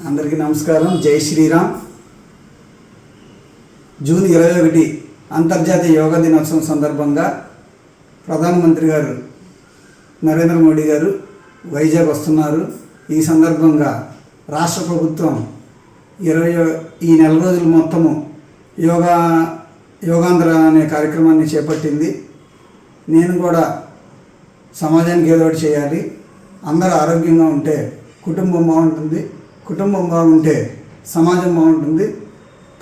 అందరికీ నమస్కారం. జై శ్రీరామ్. జూన్ ఇరవై ఒకటి అంతర్జాతీయ యోగా దినోత్సవం సందర్భంగా ప్రధానమంత్రి గారు నరేంద్ర మోడీ గారు వైజాగ్ వస్తున్నారు. ఈ సందర్భంగా రాష్ట్ర ప్రభుత్వం ఇరవై ఈ నెల రోజులు మొత్తము యోగా యోగాంధ్ర అనే కార్యక్రమాన్ని చేపట్టింది. నేను కూడా సమాజానికి ఏదో ఒకటి చేయాలి. అందరూ ఆరోగ్యంగా ఉంటే కుటుంబం బాగుంటుంది. కుటుంబం బాగుంటే సమాజం బాగుంటుంది.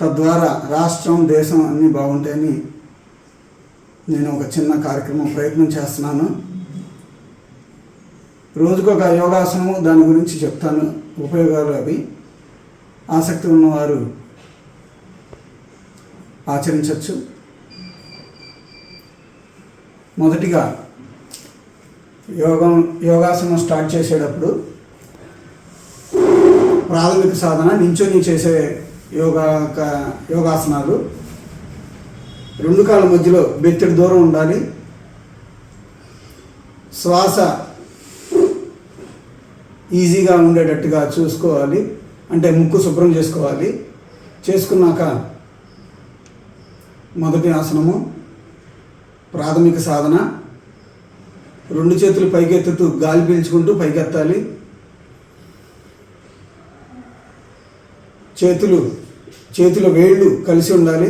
తద్వారా రాష్ట్రం దేశం అన్నీ బాగుంటాయని నేను ఒక చిన్న కార్యక్రమం ప్రయత్నం చేస్తున్నాను. రోజుకొక యోగాసనము దాని గురించి చెప్తాను. ఉపయోగాలు అవి. ఆసక్తి ఉన్నవారు ఆచరించవచ్చు మొదటిగా యోగం యోగాసనం స్టార్ట్ చేసేటప్పుడు ప్రాథమిక సాధన నించొని చేసే యోగా యోగాసనాలు. రెండు కాళ్ళ మధ్యలో బెత్తడి దూరం ఉండాలి. శ్వాస ఈజీగా ఉండేటట్టుగా చూసుకోవాలి. అంటే ముక్కు శుభ్రం చేసుకోవాలి. చేసుకున్నాక మొదటి ఆసనము ప్రాథమిక సాధన. రెండు చేతులు పైకెత్తుతూ గాలి పీల్చుకుంటూ పైకెత్తాలి. చేతులు చేతుల వేళ్ళు కలిసి ఉండాలి.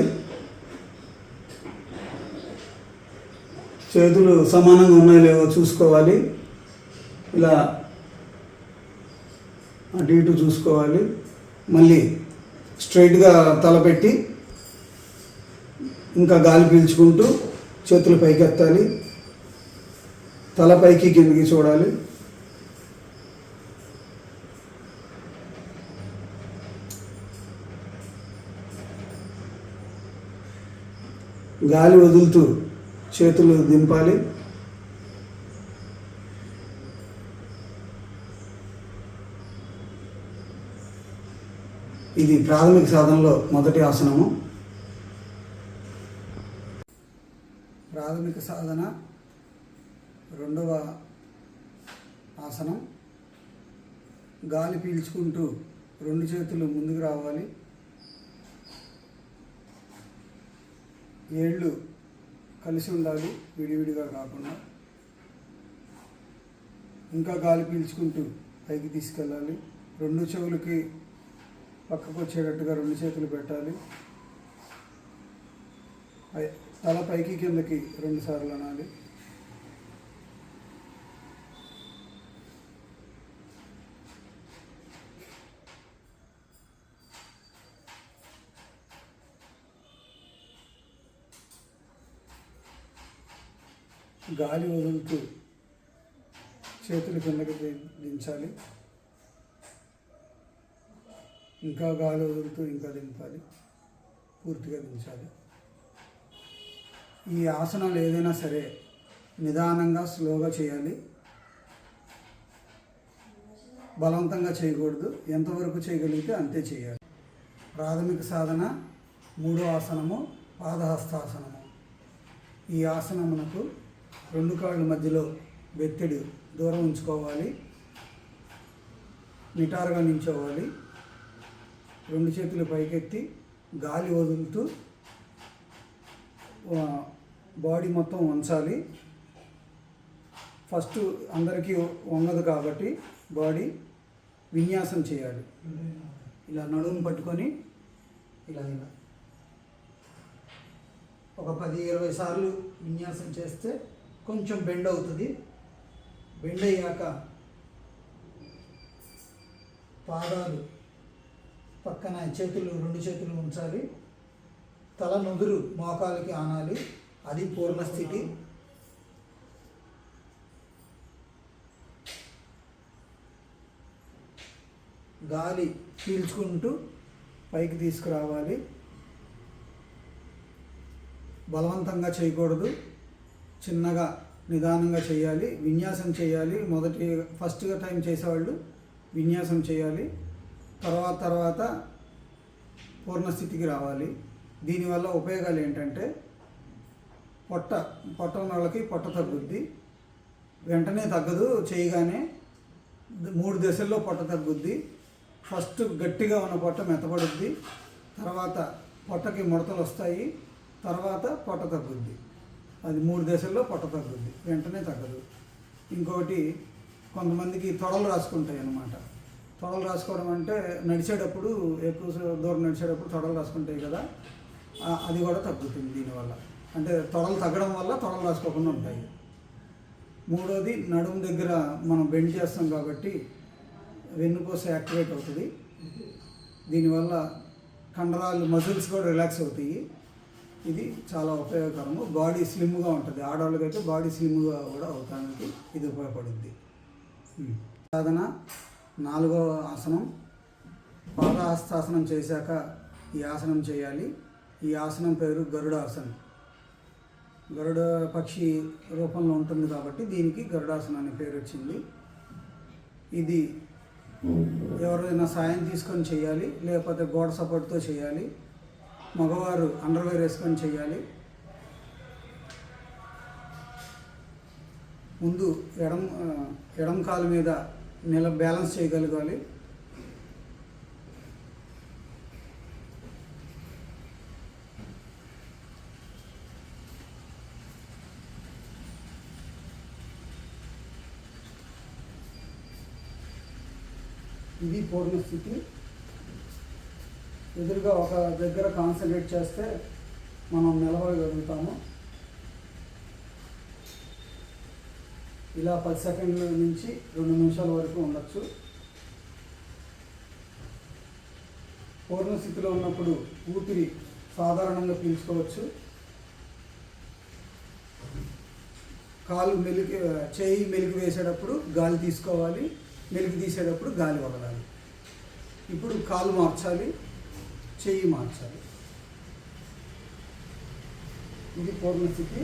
చేతులు సమానంగా ఉన్నాయో లేవో చూసుకోవాలి. ఇలా అటు ఇటు చూసుకోవాలి. మళ్ళీ స్ట్రైట్గా తలపెట్టి ఇంకా గాలి పీల్చుకుంటూ చేతులు పైకెత్తాలి. తల పైకి కిందకి చూడాలి. గాలి వదులుతూ చేతులు దింపాలి. ఇది ప్రాథమిక సాధనలో మొదటి ఆసనము. ప్రాథమిక సాధన రెండవ ఆసనం. గాలి పీల్చుకుంటూ రెండు చేతులు ముందుకు రావాలి. ఏళ్ళు కలిసి ఉండాలి విడివిడిగా కాకుండా. ఇంకా గాలి పీల్చుకుంటూ పైకి తీసుకెళ్ళాలి. రెండు చెవులకి పక్కకు వచ్చేటట్టుగా రెండు చేతులు పెట్టాలి. తల పైకి కిందకి రెండు సార్లు అనాలి. గాలి వదులుతూ చేతులు కిందకి దించాలి. ఇంకా గాలి వదులుతూ ఇంకా దింపాలి. పూర్తిగా దించాలి. ఈ ఆసనాలు ఏదైనా సరే నిదానంగా స్లోగా చేయాలి. బలవంతంగా చేయకూడదు. ఎంతవరకు చేయగలిగితే అంతే చేయాలి. ప్రాథమిక సాధన మూడో ఆసనము పాదహస్తాసనము. ఈ ఆసనమునకు రెండు కాళ్ళ మధ్యలో బెత్తడి దూరం ఉంచుకోవాలి. నిటారుగా నించోవాలి. రెండు చేతులు పైకెత్తి గాలి వదులుతూ బాడీ మొత్తం వంచాలి. ఫస్ట్ అందరికీ వంగదు కాబట్టి బాడీ విన్యాసం చేయాలి. ఇలా నడుము పట్టుకొని ఇలా ఇలా. ఒక పది ఇరవై సార్లు విన్యాసం చేస్తే కొంచెం బెండ్ అవుతుంది. బెండ్ అయ్యాక పాదాలు పక్కన చేతులు రెండు చేతులు ఉంచాలి. తల నుదురు మోకాలకి ఆనాలి. అది పూర్ణస్థితి గాలి పీల్చుకుంటూ పైకి తీసుకురావాలి. బలవంతంగా చేయకూడదు. చిన్నగా నిదానంగా చేయాలి విన్యాసం చేయాలి. మొదటి ఫస్ట్గా టైం చేసేవాళ్ళు విన్యాసం చేయాలి. తర్వాత తర్వాత పూర్ణస్థితికి రావాలి. దీనివల్ల ఉపయోగాలు ఏంటంటే పొట్ట పొట్ట ఉన్న వాళ్ళకి పొట్ట తగ్గుద్ది. వెంటనే తగ్గదు చేయగానే మూడు దశల్లో పొట్ట తగ్గుద్ది. ఫస్ట్ గట్టిగా ఉన్న పొట్ట మెత్తబడుద్ది తర్వాత పొట్టకి ముడతలు వస్తాయి. తర్వాత పొట్ట తగ్గుద్ది. అది మూడు దశల్లో పొట్ట తగ్గుద్ది వెంటనే తగ్గదు. ఇంకొకటి కొంతమందికి తొడలు రాసుకుంటాయి అన్నమాట. తొడలు రాసుకోవడం అంటే నడిచేటప్పుడు ఎక్కువ దూరం నడిచేటప్పుడు తొడలు రాసుకుంటాయి కదా అది కూడా తగ్గుతుంది దీనివల్ల. అంటే తొడలు తగ్గడం వల్ల తొడలు రాసుకోకుండా ఉంటాయి. మూడోది నడుము దగ్గర మనం బెండ్ చేస్తాం కాబట్టి వెన్నుపూస యాక్టివేట్ అవుతుంది. దీనివల్ల కండరాలు మజిల్స్ కూడా రిలాక్స్ అవుతాయి. ఇది చాలా ఉపయోగకరము. బాడీ స్లిమ్గా ఉంటుంది. ఆడవాళ్ళకైతే బాడీ స్లిమ్గా కూడా అవటానికి ఇది ఉపయోగపడుద్ది. సాధన నాలుగో ఆసనం. పాదహస్తాసనం చేశాక ఈ ఆసనం చేయాలి. ఈ ఆసనం పేరు గరుడాసనం. గరుడ పక్షి రూపంలో ఉంటుంది కాబట్టి దీనికి గరుడాసనం అనే పేరు వచ్చింది. ఇది ఎవరైనా సాయం తీసుకొని చేయాలి. లేకపోతే గోడ సపోర్ట్తో చేయాలి. మగవారు అండర్వేర్ వేసుకొని చేయాలి. ముందు ఎడం ఆ, ఎడం కాలు మీద నిల బ్యాలెన్స్ చేయగలగాలి. ఇది పూర్ణస్థితి ఎదురుగా ఒక దగ్గర కాన్సన్ట్రేట్ చేస్తే మనం నిలబడగలుగుతాము. ఇలా పది సెకండ్ల నుంచి రెండు నిమిషాల వరకు ఉండొచ్చు. పూర్ణస్థితిలో ఉన్నప్పుడు ఊపిరి సాధారణంగా పీల్చుకోవచ్చు. కాలు మెలికి చేయి మెలికి వేసేటప్పుడు గాలి తీసుకోవాలి. మెలికి తీసేటప్పుడు గాలి వదలాలి. ఇప్పుడు కాలు మార్చాలి. చెయ్యి మార్చాలి ఇది పూర్ణస్థితి.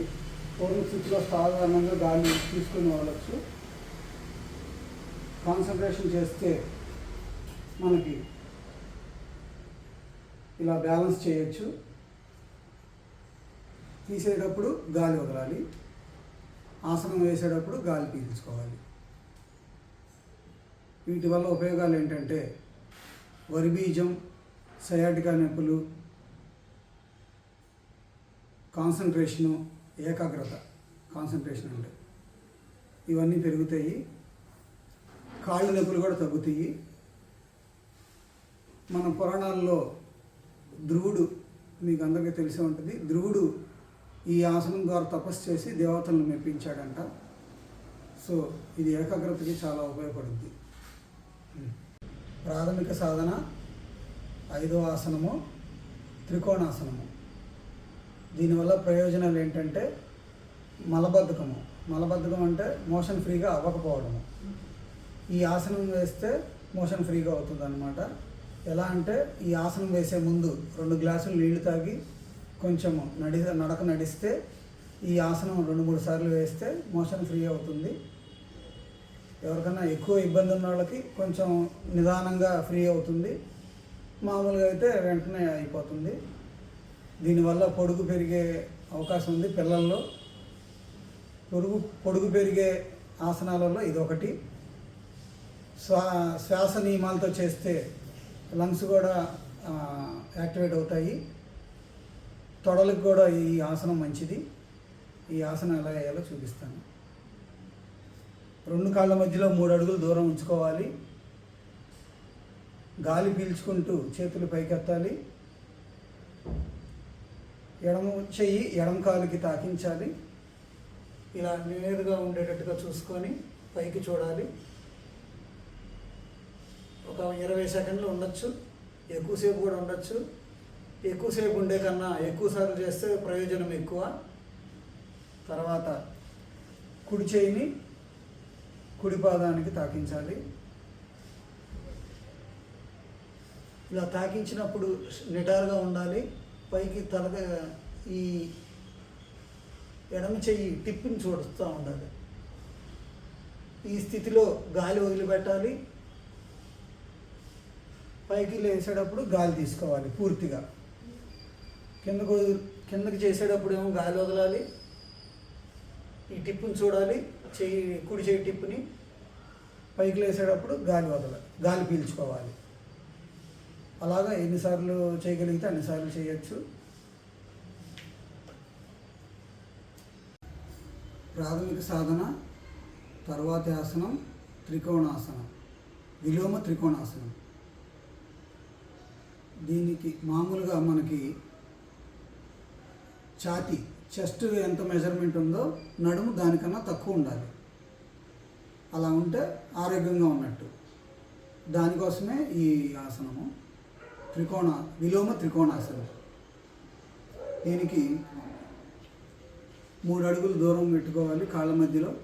పూర్ణస్థితిలో సాధారణంగా గాలి తీసుకుని వెళ్ళచ్చు కాన్సన్ట్రేషన్ చేస్తే మనకి ఇలా బ్యాలెన్స్ చేయొచ్చు. తీసేటప్పుడు గాలి వదలాలి. ఆసనం వేసేటప్పుడు గాలి పీల్చుకోవాలి. వీటి వల్ల ఉపయోగాలు ఏంటంటే వరి బీజం సయాటికా నొప్పులు కాన్సన్ట్రేషను ఏకాగ్రత కాన్సన్ట్రేషన్ అంటే. ఇవన్నీ పెరుగుతాయి. కాళ్ళు నొప్పులు కూడా తగ్గుతాయి. మన పురాణాల్లో ధ్రువుడు మీకు అందరికీ తెలిసే ఉంటుంది. ధ్రువుడు ఈ ఆసనం ద్వారా తపస్సు చేసి దేవతలను మెప్పించాడంట. సో ఇది ఏకాగ్రతకి చాలా ఉపయోగపడుద్ది. ప్రాథమిక సాధన ఐదో ఆసనము త్రికోణాసనము. దీనివల్ల ప్రయోజనాలు ఏంటంటే మలబద్ధకము. మలబద్ధకం అంటే మోషన్ ఫ్రీగా అవ్వకపోవడము. ఈ ఆసనం వేస్తే మోషన్ ఫ్రీగా అవుతుంది అనమాట ఎలా అంటే ఈ ఆసనం వేసే ముందు రెండు గ్లాసులు నీళ్ళు తాగి కొంచెము నడి నడక నడిస్తే ఈ ఆసనం రెండు మూడు సార్లు వేస్తే మోషన్ ఫ్రీ అవుతుంది. ఎవరికైనా ఎక్కువ ఇబ్బంది ఉన్న వాళ్ళకి కొంచెం నిదానంగా ఫ్రీ అవుతుంది. మామూలుగా అయితే వెంటనే అయిపోతుంది. దీనివల్ల పొడుగు పెరిగే అవకాశం ఉంది పిల్లల్లో. పొడుగు పొడుగు పెరిగే ఆసనాలలో ఇదొకటి. శ్వా శ్వాస నియమాలతో చేస్తే లంగ్స్ కూడా యాక్టివేట్ అవుతాయి. తొడలకు కూడా ఈ ఆసనం మంచిది. ఈ ఆసనం ఎలా వేయాలో చూపిస్తాను. రెండు కాళ్ళ మధ్యలో మూడు అడుగులు దూరం ఉంచుకోవాలి. గాలి పీల్చుకుంటూ చేతులు పైకెత్తాలి. ఎడమ చెయ్యి ఎడమ కాలుకి తాకించాలి. ఇలా నేరుగా ఉండేటట్టుగా చూసుకొని పైకి చూడాలి. ఒక ఇరవై సెకండ్లు ఉండొచ్చు. ఎక్కువసేపు కూడా ఉండొచ్చు. ఎక్కువసేపు ఉండే కన్నా ఎక్కువసార్లు చేస్తే ప్రయోజనం ఎక్కువ. తర్వాత కుడి చేయిని కుడి పాదానికి తాకించాలి. ఇలా తాకించినప్పుడు నిటారుగా ఉండాలి. పైకి తలగా ఈ ఎడమ చెయ్యి టిప్పిని చూడుతూ ఉండాలి. ఈ స్థితిలో గాలి వదిలిపెట్టాలి. పైకి లేచేటప్పుడు గాలి తీసుకోవాలి పూర్తిగా. కిందకు కిందకి చేసేటప్పుడు ఏమో గాలి వదలాలి. ఈ టిప్పుని చూడాలి. చెయ్యి కుడి చెయ్యి టిప్పుని పైకి లేసేటప్పుడు గాలి వదలాలి గాలి పీల్చుకోవాలి. అలాగా ఎన్నిసార్లు చేయగలిగితే అన్నిసార్లు చేయొచ్చు. ప్రాథమిక సాధన తర్వాతి ఆసనం త్రికోణాసనం. విలోమ త్రికోణాసనం. దీనికి మామూలుగా మనకి ఛాతి చెస్ట్ ఎంత మెజర్మెంట్ ఉందో నడుము దానికన్నా తక్కువ ఉండాలి. అలా ఉంటే ఆరోగ్యంగా ఉన్నట్టు. దానికోసమే ఈ ఆసనము. త్రికోణ విలోమ త్రికోణాసనం దీనికి మూడు అడుగులు దూరం పెట్టుకోవాలి కాళ్ళ మధ్యలో.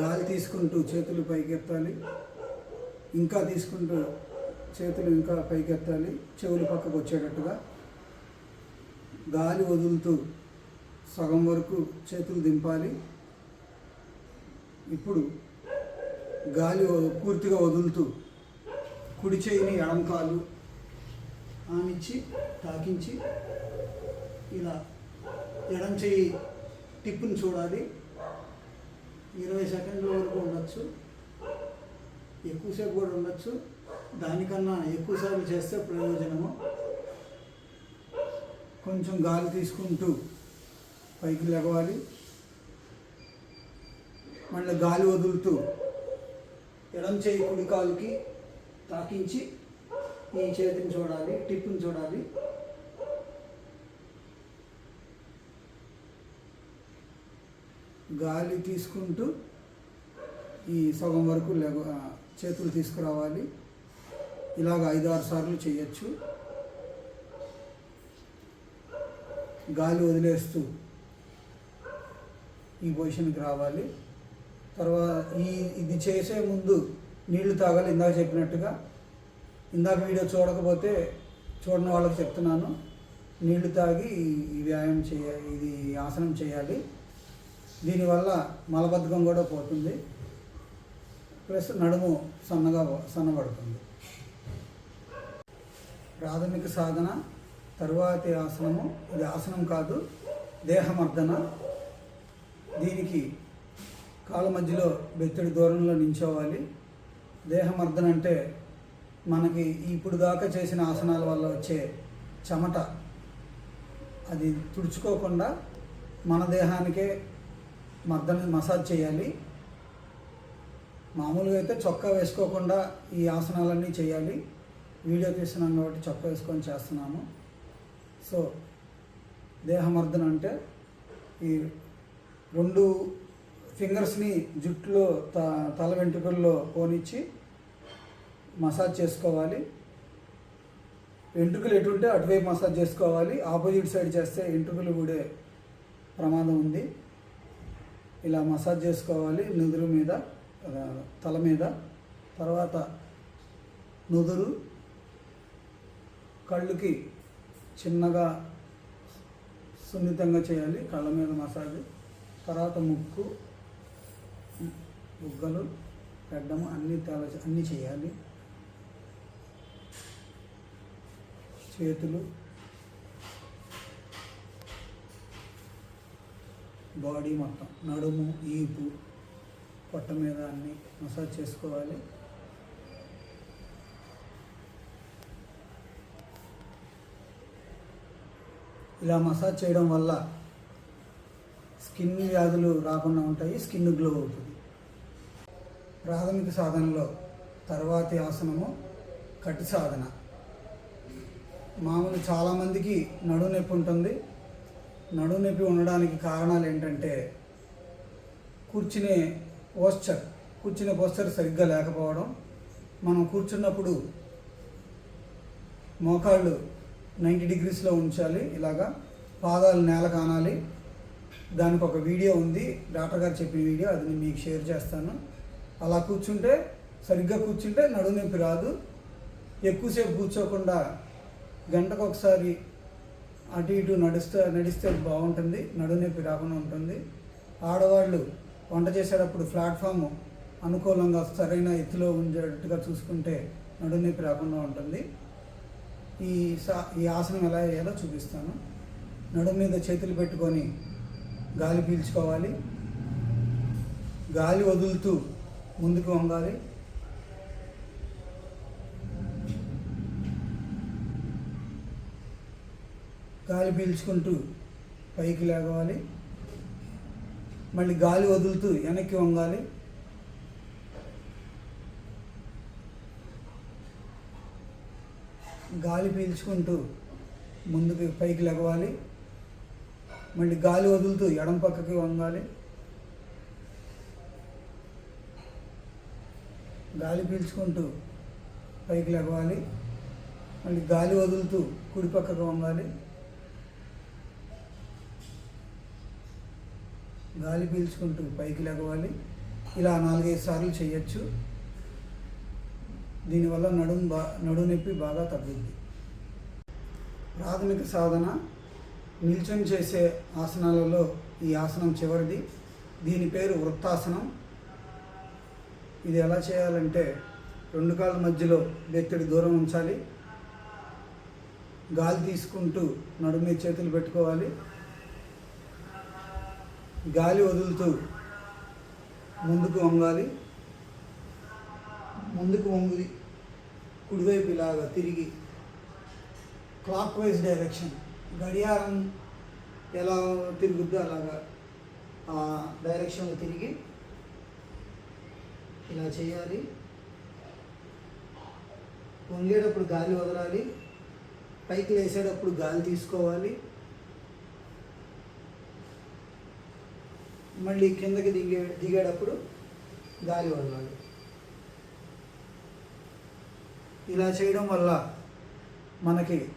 గాలి తీసుకుంటూ చేతులు పైకెత్తాలి. ఇంకా తీసుకుంటూ చేతులు ఇంకా పైకెత్తాలి. చెవులు పక్కకు వచ్చేటట్టుగా. గాలి వదులుతూ సగం వరకు చేతులు దింపాలి. ఇప్పుడు గాలి పూర్తిగా వదులుతూ కుడి చేయిని ఎడంకాలు ఆనిచ్చి తాకించి ఇలా ఎడం చేయి టిప్పుని చూడాలి. ఇరవై సెకండ్ల వరకు ఉండొచ్చు. ఎక్కువసేపు కూడా ఉండొచ్చు. దానికన్నా ఎక్కువసార్లు చేస్తే ప్రయోజనము. కొంచెం గాలి తీసుకుంటూ పైకి లెగవాలి మళ్ళీ గాలి వదులుతూ ఎడం చేయి కుడి కాలుకి తాకించి ఈ చేతిని చూడాలి టిప్పుని చూడాలి. గాలి తీసుకుంటూ ఈ సగం వరకు లెగ చేతులు తీసుకురావాలి. ఇలాగ ఐదు ఆరు సార్లు చేయొచ్చు. గాలి వదిలేస్తూ ఈ పొజిషన్కి రావాలి. తర్వాత ఈ ఇది చేసే ముందు నీళ్ళు తాగాలి ఇందాక చెప్పినట్టుగా. ఇందాక వీడియో చూడకపోతే చూడని వాళ్ళకి చెప్తున్నాను. నీళ్ళు తాగి ఈ- వ్యాయామం చేయాలి ఇది ఆసనం చేయాలి. దీనివల్ల మలబద్ధకం కూడా పోతుంది. ప్లస్ నడుము సన్నగా సన్నబడుతుంది. ప్రాథమిక సాధన తరువాతి ఆసనము ఇది ఆసనం కాదు దేహమర్దన. దీనికి కాళ్ళ మధ్యలో బెత్తడి దూరంలో నించోవాలి. దేహమర్దన అంటే మనకి ఇప్పుడు దాకా చేసిన ఆసనాల వల్ల వచ్చే చెమట. అది తుడుచుకోకుండా మన దేహానికే మర్దన మసాజ్ చేయాలి. మామూలుగా అయితే చొక్కా వేసుకోకుండా ఈ ఆసనాలన్నీ చేయాలి. వీడియో తీస్తున్నాం కాబట్టి చొక్కా వేసుకొని చేస్తున్నాము. సో దేహమర్దన అంటే ఈ రెండు ఫింగర్స్ని జుట్టులో త తల వెంట్రుకల్లో పోనిచ్చి మసాజ్ చేసుకోవాలి. వెంట్రుకలు ఎటుంటే అటువైపు మసాజ్ చేసుకోవాలి. ఆపోజిట్ సైడ్ చేస్తే వెంట్రుకలు కూడా ప్రమాదం ఉంది. ఇలా మసాజ్ చేసుకోవాలి నుదురు మీద తల మీద. తర్వాత నుదురు కళ్ళుకి చిన్నగా సున్నితంగా చేయాలి. కళ్ళ మీద మసాజ్. తర్వాత ముక్కు. బుగ్గలు గడ్డము అన్నీ తల అన్నీ చేయాలి. చేతులు బాడీ మొత్తం నడుము ఈపు పొట్ట మీద అన్ని మసాజ్ చేసుకోవాలి. ఇలా మసాజ్ చేయడం వల్ల స్కిన్ వ్యాధులు రాకుండా ఉంటాయి స్కిన్ గ్లో అవుతుంది. ప్రాథమిక సాధనలో తర్వాతి ఆసనము కటి సాధన. మామూలు చాలామందికి నడుము నొప్పి ఉంటుంది. నడుము నొప్పి ఉండడానికి కారణాలు ఏంటంటే కూర్చునే పోస్చర్ కూర్చునే పోస్చర్ సరిగ్గా లేకపోవడం. మనం కూర్చున్నప్పుడు మోకాళ్ళు నైంటీ డిగ్రీస్లో ఉంచాలి ఇలాగా పాదాలు నేల కానాలి. దానికి ఒక వీడియో ఉంది డాక్టర్ గారు చెప్పిన వీడియో అది నేను మీకు షేర్ చేస్తాను. అలా కూర్చుంటే సరిగ్గా కూర్చుంటే నడుము నొప్పి రాదు. ఎక్కువసేపు కూర్చోకుండా గంటకు ఒకసారి అటు ఇటు నడుస్తే నడిస్తే బాగుంటుంది. నడుము నొప్పి రాకుండా ఉంటుంది. ఆడవాళ్ళు వంట చేసేటప్పుడు ప్లాట్ఫామ్ అనుకూలంగా సరైన ఎత్తులో ఉండేటట్టుగా చూసుకుంటే నడుము నొప్పి రాకుండా ఉంటుంది. ఈ సా ఈ ఆసనం ఎలా వేయాలో చూపిస్తాను. నడుము మీద చేతులు పెట్టుకొని గాలి పీల్చుకోవాలి. గాలి వదులుతూ ముందుకు వంగాలి. గాలి పీల్చుకుంటూ పైకి లేవాలి. మళ్ళీ గాలి వదులుతూ వెనక్కి వంగాలి. గాలి పీల్చుకుంటూ ముందుకు పైకి లెగవాలి మళ్ళీ గాలి వదులుతూ ఎడం పక్కకి వంగాలి. గాలి పీల్చుకుంటూ పైకి లెగవాలి మళ్ళీ గాలి వదులుతూ కుడి పక్కకు వంగాలి. గాలి పీల్చుకుంటూ పైకి లెగవాలి ఇలా నాలుగైదు సార్లు చేయొచ్చు దీనివల్ల నడుము బా నడునొప్పి బాగా తగ్గింది ప్రాథమిక సాధన నిల్చొని చేసే ఆసనాలలో ఈ ఆసనం చివరిది. దీని పేరు వృత్తాసనం. ఇది ఎలా చేయాలంటే రెండు కాళ్ళ మధ్యలో వ్యక్తిడి దూరం ఉంచాలి. గాలి తీసుకుంటూ నడుము మీద చేతులు పెట్టుకోవాలి. గాలి వదులుతూ ముందుకు వంగాలి. ముందుకు వంగి కుడివైపు ఇలాగా తిరిగి క్లాక్ వైజ్ డైరెక్షన్ గడియారం ఎలా తిరుగుద్దో అలాగా డైరెక్షన్లో తిరిగి ఇలా చేయాలి. వంగేటప్పుడు గాలి వదలాలి. పైకి లేసేటప్పుడు గాలి తీసుకోవాలి. మళ్ళీ కిందకి దిగే దిగేటప్పుడు గాలి వదలాలి. ఇలా చేయడం వల్ల మనకి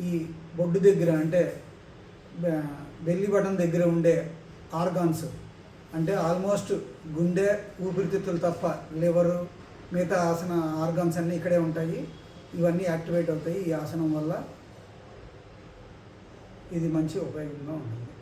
ఈ బొడ్డు దగ్గర అంటే బెల్లి బటన్ దగ్గర ఉండే ఆర్గాన్స్ అంటే ఆల్మోస్ట్ గుండె ఊపిరితిత్తులు తప్ప లివరు మిగతా ఆసన ఆర్గాన్స్ అన్నీ ఇక్కడే ఉంటాయి. ఇవన్నీ యాక్టివేట్ అవుతాయి ఈ ఆసనం వల్ల. ఇది మంచి ఉపయోగంగా ఉంటుంది.